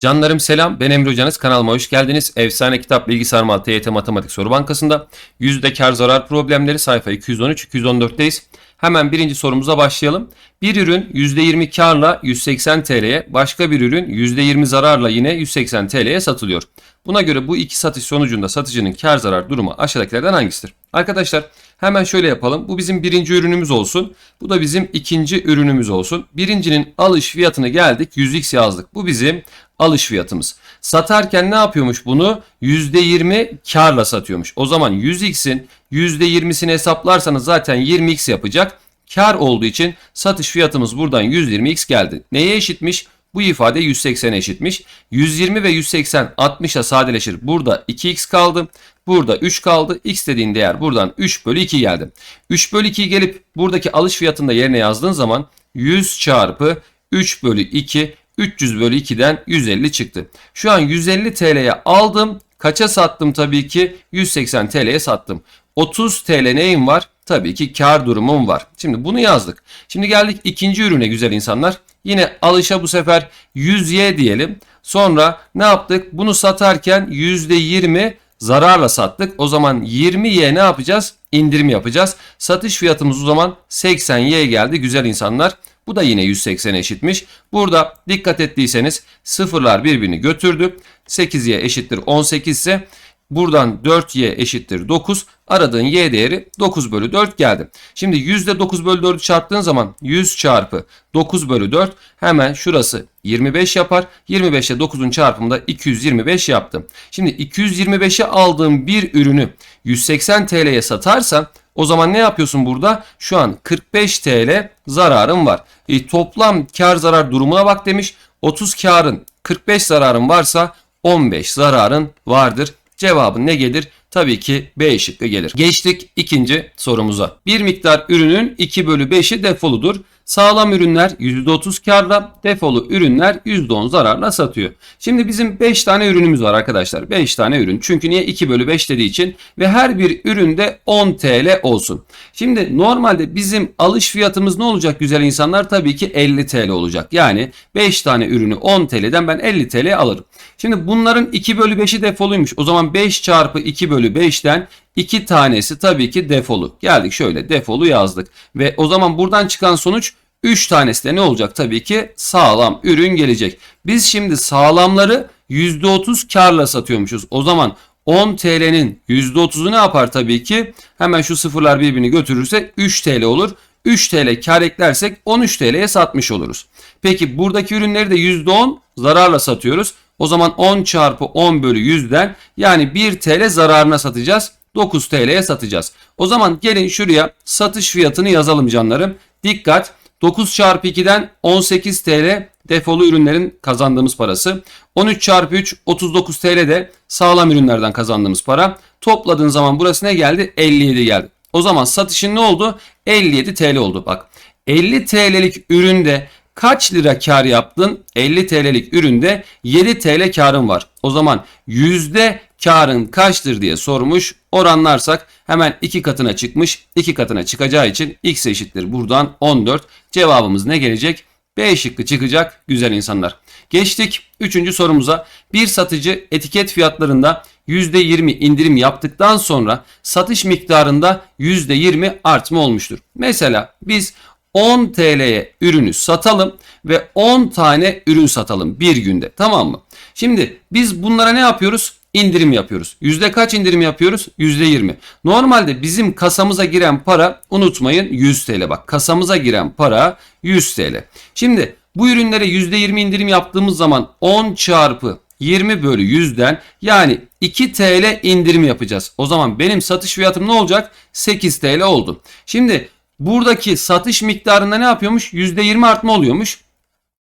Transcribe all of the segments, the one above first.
Canlarım selam. Ben Emre Hocanız. Kanalıma hoş geldiniz. Efsane Kitap Bilgisayar Mal TYT Matematik Soru Bankası'nda yüzde kar zarar problemleri sayfa 213-214'teyiz. Hemen birinci sorumuza başlayalım. Bir ürün %20 karla 180 TL'ye, başka bir ürün %20 zararla yine 180 TL'ye satılıyor. Buna göre bu iki satış sonucunda satıcının kar zarar durumu aşağıdakilerden hangisidir? Arkadaşlar hemen şöyle yapalım. Bu bizim birinci ürünümüz olsun. Bu da bizim ikinci ürünümüz olsun. Birincinin alış fiyatını geldik 100x yazdık. Bu bizim alış fiyatımız. Satarken ne yapıyormuş bunu? %20 karla satıyormuş. O zaman 100x'in %20'sini hesaplarsanız zaten 20x yapacak. Kar olduğu için satış fiyatımız buradan 120x geldi. Neye eşitmiş? Bu ifade 180'e eşitmiş. 120 ve 180 60'a sadeleşir. Burada 2x kaldı. Burada 3 kaldı. X dediğin değer buradan 3 bölü 2 geldi. 3 bölü 2 gelip buradaki alış fiyatını da yerine yazdığın zaman 100 çarpı 3 bölü 2 300 bölü 2'den 150 çıktı. Şu an 150 TL'ye aldım. Kaça sattım tabii ki? 180 TL'ye sattım. 30 TL neyim var? Tabii ki kar durumum var. Şimdi bunu yazdık. Şimdi geldik ikinci ürüne güzel insanlar. Yine alışa bu sefer 100Y diyelim. Sonra ne yaptık? Bunu satarken %20 zararla sattık. O zaman 20Y ne yapacağız? İndirim yapacağız. Satış fiyatımız o zaman 80Y geldi güzel insanlar. Bu da yine 180 eşitmiş. Burada dikkat ettiyseniz sıfırlar birbirini götürdü. 8y eşittir 18 ise buradan 4y eşittir 9. Aradığın y değeri 9 bölü 4 geldi. Şimdi %9 bölü 4'ü çarptığın zaman 100 çarpı 9 bölü 4 hemen şurası 25 yapar. 25 ile 9'un çarpımı da 225 yaptım. Şimdi 225'e aldığım bir ürünü 180 TL'ye satarsan o zaman ne yapıyorsun burada? Şu an 45 TL zararım var. E, toplam kar zarar durumuna bak demiş. 30 karın 45 zararın varsa 15 zararın vardır. Cevabın ne gelir? Tabii ki B şıkkı gelir. Geçtik ikinci sorumuza. Bir miktar ürünün 2 bölü 5'i defoludur. Sağlam ürünler %30 karla, defolu ürünler %10 zararla satıyor. Şimdi bizim 5 tane ürünümüz var arkadaşlar. 5 tane ürün. Çünkü niye 2 bölü 5 dediği için ve her bir üründe 10 TL olsun. Şimdi normalde bizim alış fiyatımız ne olacak güzel insanlar? Tabii ki 50 TL olacak. Yani 5 tane ürünü 10 TL'den ben 50 TL alırım. Şimdi bunların 2 bölü 5'i defoluymuş. O zaman 5 çarpı 2 bölü 5'ten 2 tanesi tabii ki defolu. Geldik şöyle defolu yazdık. Ve o zaman buradan çıkan sonuç 3 tanesi de ne olacak? Tabii ki sağlam ürün gelecek. Biz şimdi sağlamları %30 karla satıyormuşuz. O zaman 10 TL'nin %30'u ne yapar tabii ki? Hemen şu sıfırlar birbirini götürürse 3 TL olur. 3 TL kar eklersek 13 TL'ye satmış oluruz. Peki buradaki ürünleri de %10 zararla satıyoruz. O zaman 10 çarpı 10 bölü 100'den yani 1 TL zararına satacağız. 9 TL'ye satacağız. O zaman gelin şuraya satış fiyatını yazalım canlarım. Dikkat 9 çarpı 2'den 18 TL defolu ürünlerin kazandığımız parası. 13 çarpı 3 39 TL de sağlam ürünlerden kazandığımız para. Topladığın zaman burası ne geldi? 57 geldi. O zaman satışın ne oldu? 57 TL oldu. Bak 50 TL'lik üründe kaç lira kar yaptın? 50 TL'lik üründe 7 TL karın var. O zaman yüzde karın kaçtır diye sormuş. Oranlarsak hemen 2 katına çıkmış. 2 katına çıkacağı için x eşittir buradan 14. Cevabımız ne gelecek? B şıkkı çıkacak güzel insanlar. Geçtik 3. sorumuza. Bir satıcı etiket fiyatlarında %20 indirim yaptıktan sonra satış miktarında %20 artma olmuştur. Mesela biz 10 TL'ye ürünü satalım ve 10 tane ürün satalım bir günde tamam mı? Şimdi biz bunlara ne yapıyoruz? İndirim yapıyoruz. Yüzde kaç indirim yapıyoruz? Yüzde 20. Normalde bizim kasamıza giren para unutmayın 100 TL bak kasamıza giren para 100 TL. Şimdi bu ürünlere yüzde 20 indirim yaptığımız zaman 10 çarpı 20 bölü 100'den yani 2 TL indirim yapacağız. O zaman benim satış fiyatım ne olacak? 8 TL oldu. Şimdi buradaki satış miktarında ne yapıyormuş? %20 artma oluyormuş.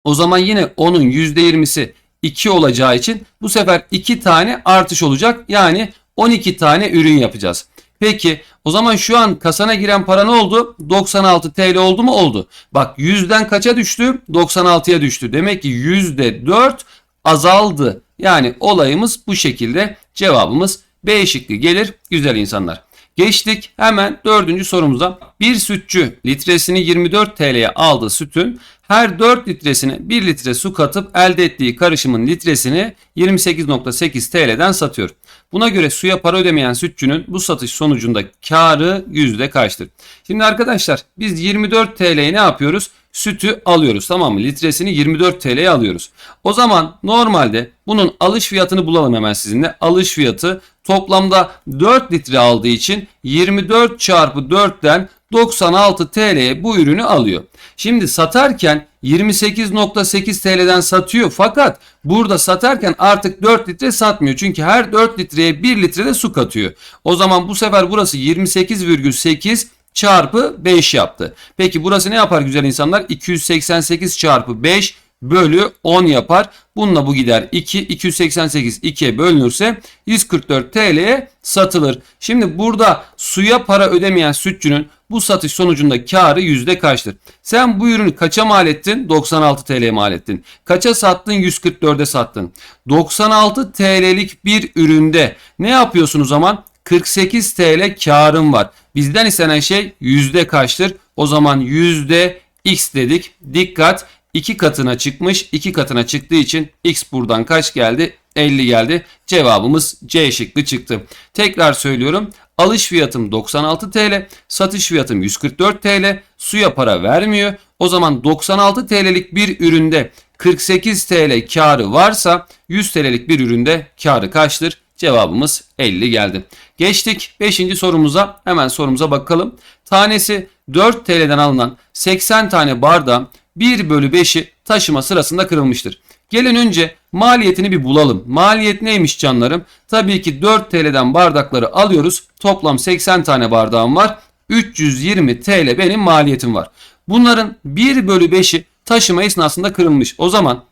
O zaman yine onun %20'si 2 olacağı için bu sefer 2 tane artış olacak. Yani 12 tane ürün yapacağız. Peki o zaman şu an kasana giren para ne oldu? 96 TL oldu mu? Oldu. Bak 100'den kaça düştü? 96'ya düştü. Demek ki %4 azaldı. Yani olayımız bu şekilde. Cevabımız B şıkkı gelir güzel insanlar. Geçtik hemen dördüncü sorumuza. Bir sütçü litresini 24 TL'ye aldığı sütün her 4 litresine 1 litre su katıp elde ettiği karışımın litresini 28.8 TL'den satıyor. Buna göre suya para ödemeyen sütçünün bu satış sonucunda karı yüzde kaçtır? Şimdi arkadaşlar biz 24 TL'ye ne yapıyoruz? Sütü alıyoruz tamam mı? Litresini 24 TL'ye alıyoruz. O zaman normalde bunun alış fiyatını bulalım hemen sizinle. Alış fiyatı toplamda 4 litre aldığı için 24 çarpı 4'ten 96 TL'ye bu ürünü alıyor. Şimdi satarken 28.8 TL'den satıyor fakat burada satarken artık 4 litre satmıyor. Çünkü her 4 litreye 1 litre de su katıyor. O zaman bu sefer burası 28,8 çarpı 5 yaptı. Peki burası ne yapar güzel insanlar? 288 çarpı 5 bölü 10 yapar. Bununla bu gider 2. 288 2'ye bölünürse 144 TL'ye satılır. Şimdi burada suya para ödemeyen sütçünün bu satış sonucunda karı yüzde kaçtır? Sen bu ürünü kaça mal ettin? 96 TL'ye mal ettin. Kaça sattın? 144'e sattın. 96 TL'lik bir üründe ne yapıyorsun o zaman? 48 TL karın var. Bizden istenen şey yüzde kaçtır? O zaman yüzde x dedik. Dikkat 2 katına çıkmış. 2 katına çıktığı için x buradan kaç geldi? 50 geldi. Cevabımız C şıkkı çıktı. Tekrar söylüyorum. Alış fiyatım 96 TL, satış fiyatım 144 TL. Suya para vermiyor. O zaman 96 TL'lik bir üründe 48 TL karı varsa 100 TL'lik bir üründe karı kaçtır? Cevabımız 50 geldi. Geçtik 5. sorumuza. Hemen sorumuza bakalım. Tanesi 4 TL'den alınan 80 tane bardağın 1 bölü 5'i taşıma sırasında kırılmıştır. Gelin önce maliyetini bir bulalım. Maliyet neymiş canlarım? Tabii ki 4 TL'den bardakları alıyoruz. Toplam 80 tane bardağım var. 320 TL benim maliyetim var. Bunların 1 bölü 5'i taşıma esnasında kırılmış. O zaman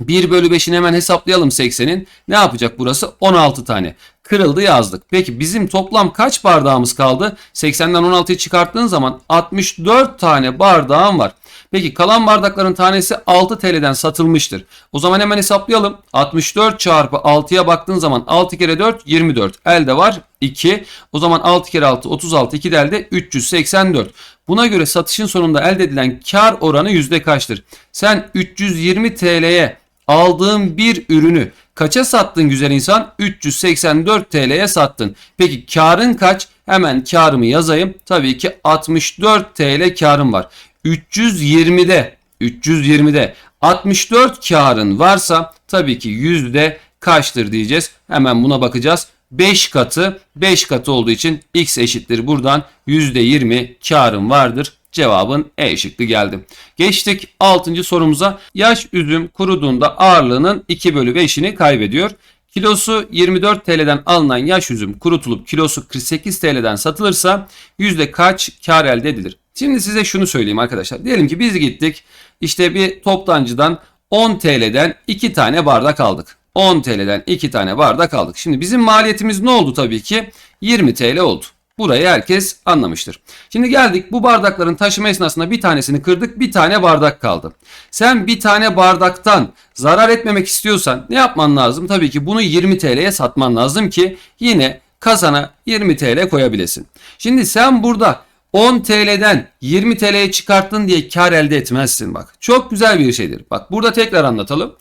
1 bölü 5'ini hemen hesaplayalım 80'in. Ne yapacak burası? 16 tane. Kırıldı yazdık. Peki bizim toplam kaç bardağımız kaldı? 80'den 16'yı çıkarttığın zaman 64 tane bardağım var. Peki kalan bardakların tanesi 6 TL'den satılmıştır. O zaman hemen hesaplayalım. 64 çarpı 6'ya baktığın zaman 6 kere 4 24. Elde var 2. O zaman 6 kere 6 36 2 de elde 384. Buna göre satışın sonunda elde edilen kar oranı yüzde kaçtır? Sen 320 TL'ye aldığın bir ürünü kaça sattın güzel insan? 384 TL'ye sattın. Peki karın kaç? Hemen karımı yazayım. Tabii ki 64 TL karım var. 320'de 320'de 64 karın varsa tabii ki yüzde kaçtır diyeceğiz. Hemen buna bakacağız. 5 katı 5 katı olduğu için x eşittir buradan %20 karım vardır. Cevabın E şıkkı geldi. Geçtik 6. sorumuza. Yaş üzüm kuruduğunda ağırlığının 2 bölü 5'ini kaybediyor. Kilosu 24 TL'den alınan yaş üzüm kurutulup kilosu 48 TL'den satılırsa yüzde kaç kar elde edilir? Şimdi size şunu söyleyeyim arkadaşlar. Diyelim ki biz gittik işte bir toptancıdan 10 TL'den 2 tane bardak aldık. 10 TL'den 2 tane bardak aldık. Şimdi bizim maliyetimiz ne oldu tabii ki? 20 TL oldu. Burayı herkes anlamıştır. Şimdi geldik bu bardakların taşıma esnasında bir tanesini kırdık bir tane bardak kaldı. Sen bir tane bardaktan zarar etmemek istiyorsan ne yapman lazım? Tabii ki bunu 20 TL'ye satman lazım ki yine kasana 20 TL koyabilesin. Şimdi sen burada 10 TL'den 20 TL'ye çıkarttın diye kar elde etmezsin bak. Çok güzel bir şeydir. Bak burada tekrar anlatalım.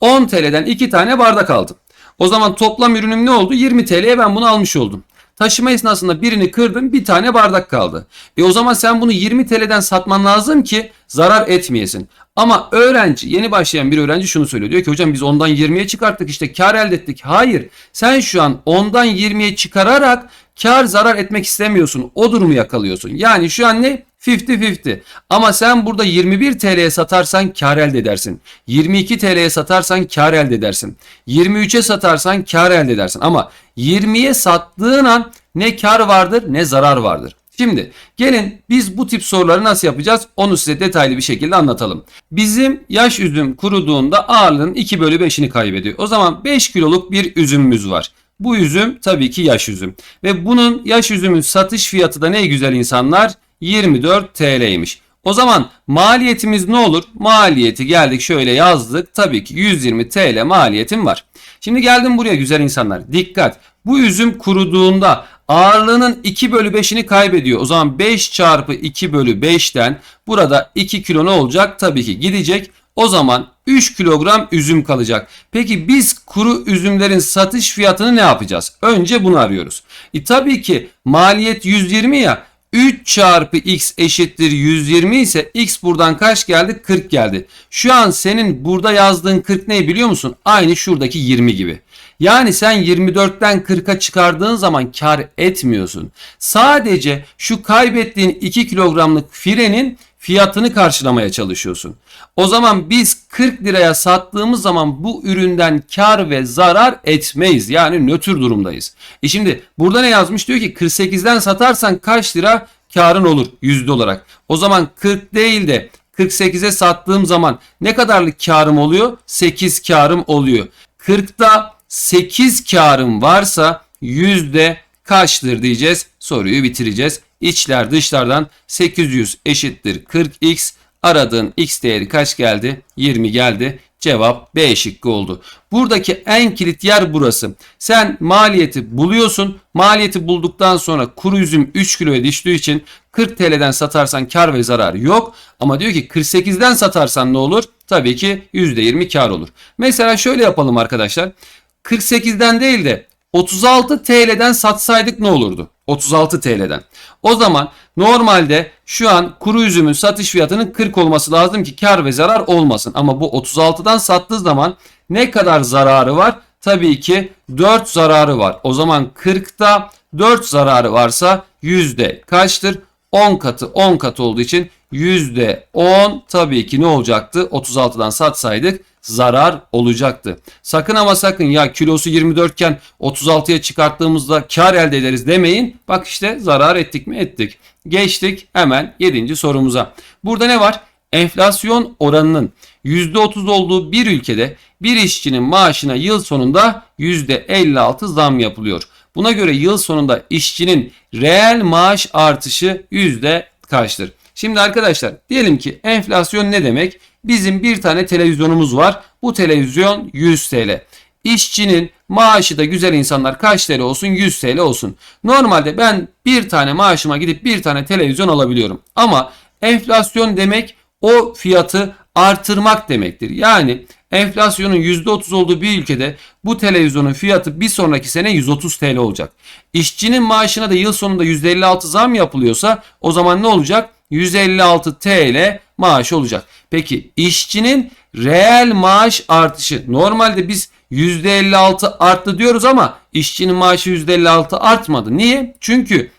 10 TL'den 2 tane bardak aldım. O zaman toplam ürünüm ne oldu? 20 TL'ye ben bunu almış oldum. Taşıma esnasında birini kırdın bir tane bardak kaldı. E o zaman sen bunu 20 TL'den satman lazım ki zarar etmeyesin. Ama öğrenci yeni başlayan bir öğrenci şunu söylüyor. Diyor ki hocam biz ondan 20'ye çıkarttık işte kar elde ettik. Hayır sen şu an ondan 20'ye çıkararak kar zarar etmek istemiyorsun. O durumu yakalıyorsun. Yani şu an ne? 50-50. Ama sen burada 21 TL'ye satarsan kar elde edersin. 22 TL'ye satarsan kar elde edersin. 23'e satarsan kar elde edersin. Ama 20'ye sattığın an ne kar vardır ne zarar vardır. Şimdi gelin biz bu tip soruları nasıl yapacağız onu size detaylı bir şekilde anlatalım. Bizim yaş üzüm kuruduğunda ağırlığın 2 bölü 5'ini kaybediyor. O zaman 5 kiloluk bir üzümümüz var. Bu üzüm tabii ki yaş üzüm. Ve bunun yaş üzümün satış fiyatı da ne güzel insanlar? 24 TL'ymiş. O zaman maliyetimiz ne olur? Maliyeti geldik şöyle yazdık. Tabii ki 120 TL maliyetim var. Şimdi geldim buraya güzel insanlar. Dikkat. Bu üzüm kuruduğunda ağırlığının 2 bölü 5'ini kaybediyor. O zaman 5 çarpı 2 bölü 5'ten burada 2 kilo ne olacak? Tabii ki gidecek. O zaman 3 kilogram üzüm kalacak. Peki biz kuru üzümlerin satış fiyatını ne yapacağız? Önce bunu arıyoruz. E tabii ki maliyet 120 ya 3 çarpı x eşittir 120 ise x buradan kaç geldi? 40 geldi. Şu an senin burada yazdığın 40 ne biliyor musun? Aynı şuradaki 20 gibi. Yani sen 24'ten 40'a çıkardığın zaman kar etmiyorsun. Sadece şu kaybettiğin 2 kilogramlık firenin fiyatını karşılamaya çalışıyorsun. O zaman biz 40 liraya sattığımız zaman bu üründen kar ve zarar etmeyiz. Yani nötr durumdayız. E şimdi burada ne yazmış? Diyor ki 48'den satarsan kaç lira karın olur yüzde olarak. O zaman 40 değil de 48'e sattığım zaman ne kadarlık karım oluyor? 8 karım oluyor. 40'ta 8 karım varsa yüzde kaçtır diyeceğiz. Soruyu bitireceğiz. İçler dışlardan 800 eşittir 40x. Aradığın x değeri kaç geldi? 20 geldi. Cevap B şıkkı oldu. Buradaki en kilit yer burası. Sen maliyeti buluyorsun. Maliyeti bulduktan sonra kuru üzüm 3 kiloya düştüğü için 40 TL'den satarsan kar ve zarar yok. Ama diyor ki 48'den satarsan ne olur? Tabii ki %20 kar olur. Mesela şöyle yapalım arkadaşlar. 48'den değil de 36 TL'den satsaydık ne olurdu? 36 TL'den. O zaman normalde şu an kuru üzümün satış fiyatının 40 olması lazım ki kar ve zarar olmasın. Ama bu 36'dan sattığı zaman ne kadar zararı var? Tabii ki 4 zararı var. O zaman 40'ta 4 zararı varsa yüzde kaçtır? 10 katı 10 katı olduğu için yüzde 10 tabii ki ne olacaktı? 36'dan satsaydık zarar olacaktı. Sakın ama sakın ya kilosu 24 iken 36'ya çıkarttığımızda kar elde ederiz demeyin. Bak işte zarar ettik mi ettik. Geçtik hemen 7. sorumuza. Burada ne var? Enflasyon oranının %30 olduğu bir ülkede bir işçinin maaşına yıl sonunda %56 zam yapılıyor. Buna göre yıl sonunda işçinin reel maaş artışı yüzde kaçtır? Şimdi arkadaşlar diyelim ki enflasyon ne demek? Bizim bir tane televizyonumuz var. Bu televizyon 100 TL. İşçinin maaşı da güzel insanlar kaç TL olsun? 100 TL olsun. Normalde ben bir tane maaşıma gidip bir tane televizyon alabiliyorum. Ama enflasyon demek o fiyatı artırmak demektir. Yani enflasyonun %30 olduğu bir ülkede bu televizyonun fiyatı bir sonraki sene 130 TL olacak. İşçinin maaşına da yıl sonunda %56 zam yapılıyorsa o zaman ne olacak? 156 TL maaş olacak. Peki işçinin reel maaş artışı normalde biz %56 arttı diyoruz ama işçinin maaşı %56 artmadı. Niye? Çünkü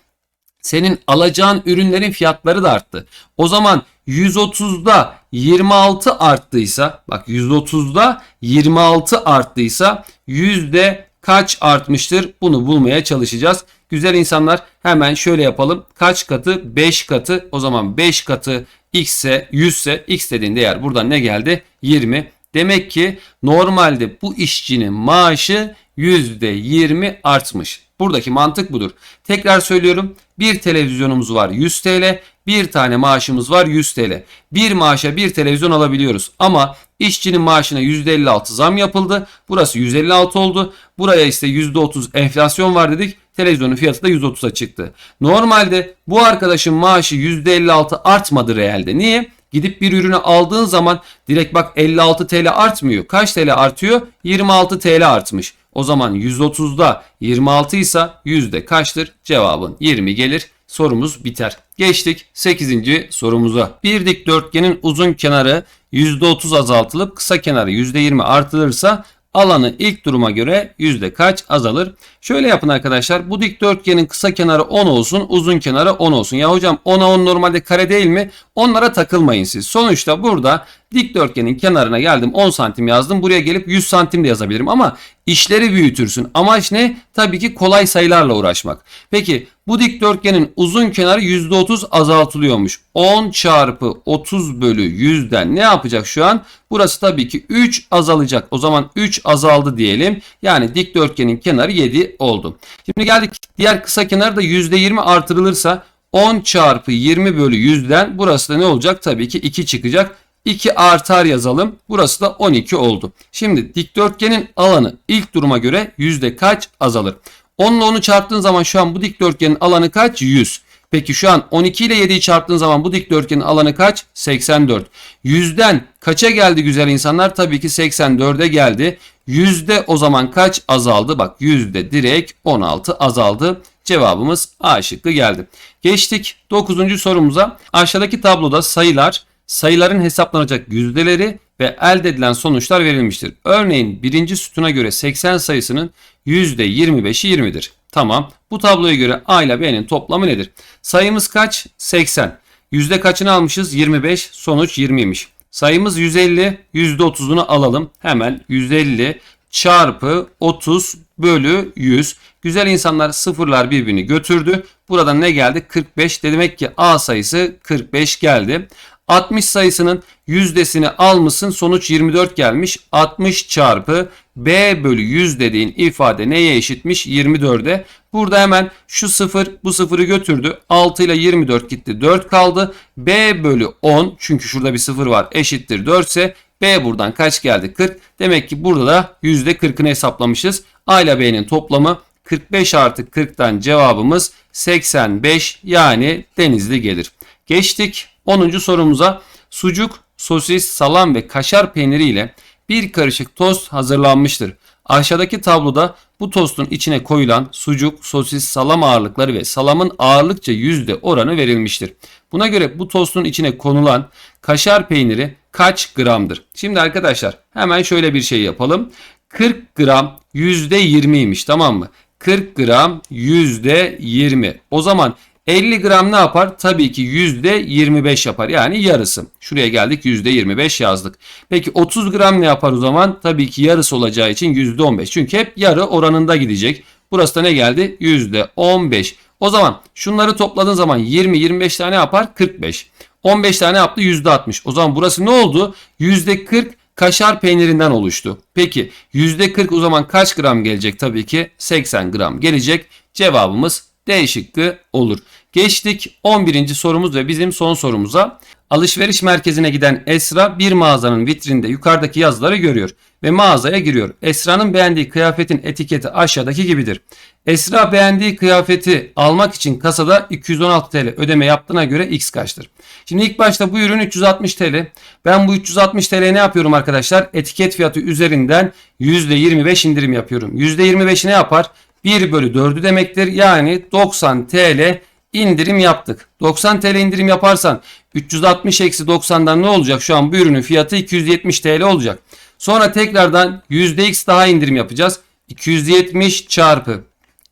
senin alacağın ürünlerin fiyatları da arttı. O zaman 130'da 26 arttıysa bak 130'da 26 arttıysa yüzde kaç artmıştır? Bunu bulmaya çalışacağız. Güzel insanlar hemen şöyle yapalım. Kaç katı? 5 katı. O zaman 5 katı x ise 100 ise x dediğin değer buradan ne geldi? 20. Demek ki normalde bu işçinin maaşı %20 artmış. Buradaki mantık budur. Tekrar söylüyorum. Bir televizyonumuz var 100 TL. Bir tane maaşımız var 100 TL. Bir maaşa bir televizyon alabiliyoruz. Ama işçinin maaşına %56 zam yapıldı. Burası 156 oldu. Buraya ise %30 enflasyon var dedik. Televizyonun fiyatı da 130'a çıktı. Normalde bu arkadaşın maaşı %56 artmadı reelde. Niye? Gidip bir ürünü aldığın zaman direkt bak 56 TL artmıyor. Kaç TL artıyor? 26 TL artmış. O zaman 130'da 26 ise yüzde kaçtır? Cevabın 20 gelir. Sorumuz biter. Geçtik 8. sorumuza. Bir dikdörtgenin uzun kenarı %30 azaltılıp kısa kenarı %20 artırılırsa alanı ilk duruma göre yüzde kaç azalır? Şöyle yapın arkadaşlar. Bu dikdörtgenin kısa kenarı 10 olsun, uzun kenarı 10 olsun. Ya hocam 10'a 10 normalde kare değil mi? Onlara takılmayın siz. Sonuçta burada dikdörtgenin kenarına geldim 10 santim yazdım. Buraya gelip 100 santim de yazabilirim ama işleri büyütürsün. Amaç ne? Tabii ki kolay sayılarla uğraşmak. Peki bu dikdörtgenin uzun kenarı %30 azaltılıyormuş. 10 çarpı 30 bölü 100'den ne yapacak şu an? Burası tabii ki 3 azalacak. O zaman 3 azaldı diyelim. Yani dikdörtgenin kenarı 7 oldu. Şimdi geldik diğer kısa kenar da %20 artırılırsa 10 çarpı 20 bölü 100'den burası da ne olacak? Tabii ki 2 çıkacak. 2 artar yazalım. Burası da 12 oldu. Şimdi dikdörtgenin alanı ilk duruma göre yüzde kaç azalır? 10 ile 10'u çarptığın zaman şu an bu dikdörtgenin alanı kaç? 100. Peki şu an 12 ile 7'yi çarptığın zaman bu dikdörtgenin alanı kaç? 84. 100'den kaça geldi güzel insanlar? Tabii ki 84'e geldi. Yüzde o zaman kaç azaldı? Bak yüzde direkt 16 azaldı. Cevabımız A şıkkı geldi. Geçtik 9. sorumuza. Aşağıdaki tabloda sayılar, sayıların hesaplanacak yüzdeleri ve elde edilen sonuçlar verilmiştir. Örneğin birinci sütuna göre 80 sayısının %25'i 20'dir. Tamam. Bu tabloya göre A ile B'nin toplamı nedir? Sayımız kaç? 80. Yüzde kaçını almışız? 25. Sonuç 20'ymiş. Sayımız 150. %30'unu alalım. Hemen 150 çarpı 30 bölü 100. Güzel insanlar sıfırlar birbirini götürdü. Buradan ne geldi? 45. Demek ki A sayısı 45 geldi. 60 sayısının yüzdesini almışsın sonuç 24 gelmiş. 60 çarpı B bölü 100 dediğin ifade neye eşitmiş? 24'e. Burada hemen şu sıfır bu sıfırı götürdü. 6 ile 24 gitti 4 kaldı. B bölü 10 çünkü şurada bir sıfır var eşittir 4 ise B buradan kaç geldi? 40. Demek ki burada da %40'ını hesaplamışız. A ile B'nin toplamı 45 artı 40'tan cevabımız 85 yani denizli gelir. Geçtik 10. sorumuza. Sucuk, sosis, salam ve kaşar peyniri ile bir karışık tost hazırlanmıştır. Aşağıdaki tabloda bu tostun içine koyulan sucuk, sosis, salam ağırlıkları ve salamın ağırlıkça yüzde oranı verilmiştir. Buna göre bu tostun içine konulan kaşar peyniri kaç gramdır? Şimdi arkadaşlar hemen şöyle bir şey yapalım. 40 gram yüzde 20'ymiş tamam mı? 40 gram yüzde 20. O zaman 50 gram ne yapar? Tabii ki %25 yapar. Yani yarısı. Şuraya geldik %25 yazdık. Peki 30 gram ne yapar o zaman? Tabii ki yarısı olacağı için %15. Çünkü hep yarı oranında gidecek. Burası da ne geldi? %15. O zaman şunları topladığın zaman 20-25 tane yapar? 45. 15 tane yaptı %60. O zaman burası ne oldu? %40 kaşar peynirinden oluştu. Peki %40 o zaman kaç gram gelecek? Tabii ki 80 gram gelecek. Cevabımız D şıkkı olur. Geçtik 11. sorumuz ve bizim son sorumuza. Alışveriş merkezine giden Esra bir mağazanın vitrinde yukarıdaki yazıları görüyor ve mağazaya giriyor. Esra'nın beğendiği kıyafetin etiketi aşağıdaki gibidir. Esra beğendiği kıyafeti almak için kasada 216 TL ödeme yaptığına göre X kaçtır? Şimdi ilk başta bu ürün 360 TL. Ben bu 360 TL ne yapıyorum arkadaşlar? Etiket fiyatı üzerinden %25 indirim yapıyorum. %25 ne yapar? 1 bölü 4'ü demektir. Yani 90 TL indirim yaptık. 90 TL indirim yaparsan 360 eksi 90'dan ne olacak? Şu an bu ürünün fiyatı 270 TL olacak. Sonra tekrardan %x daha indirim yapacağız. 270 çarpı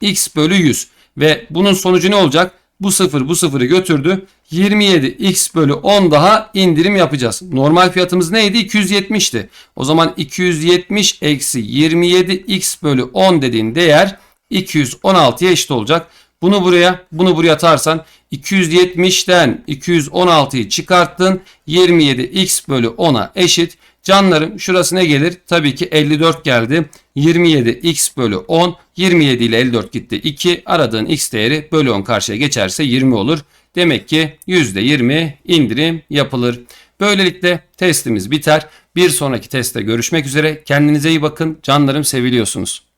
x bölü 100. Ve bunun sonucu ne olacak? Bu sıfır bu sıfırı götürdü. 27 x bölü 10 daha indirim yapacağız. Normal fiyatımız neydi? 270'ti. O zaman 270 eksi 27 x bölü 10 dediğin değer 216'ya eşit olacak. Bunu buraya, bunu buraya atarsan 270'ten 216'yı çıkarttın. 27 x bölü 10'a eşit. Canlarım şurası ne gelir? Tabii ki 54 geldi. 27 x bölü 10. 27 ile 54 gitti. 2 aradığın x değeri bölü 10 karşıya geçerse 20 olur. Demek ki %20 indirim yapılır. Böylelikle testimiz biter. Bir sonraki testte görüşmek üzere. Kendinize iyi bakın. Canlarım seviliyorsunuz.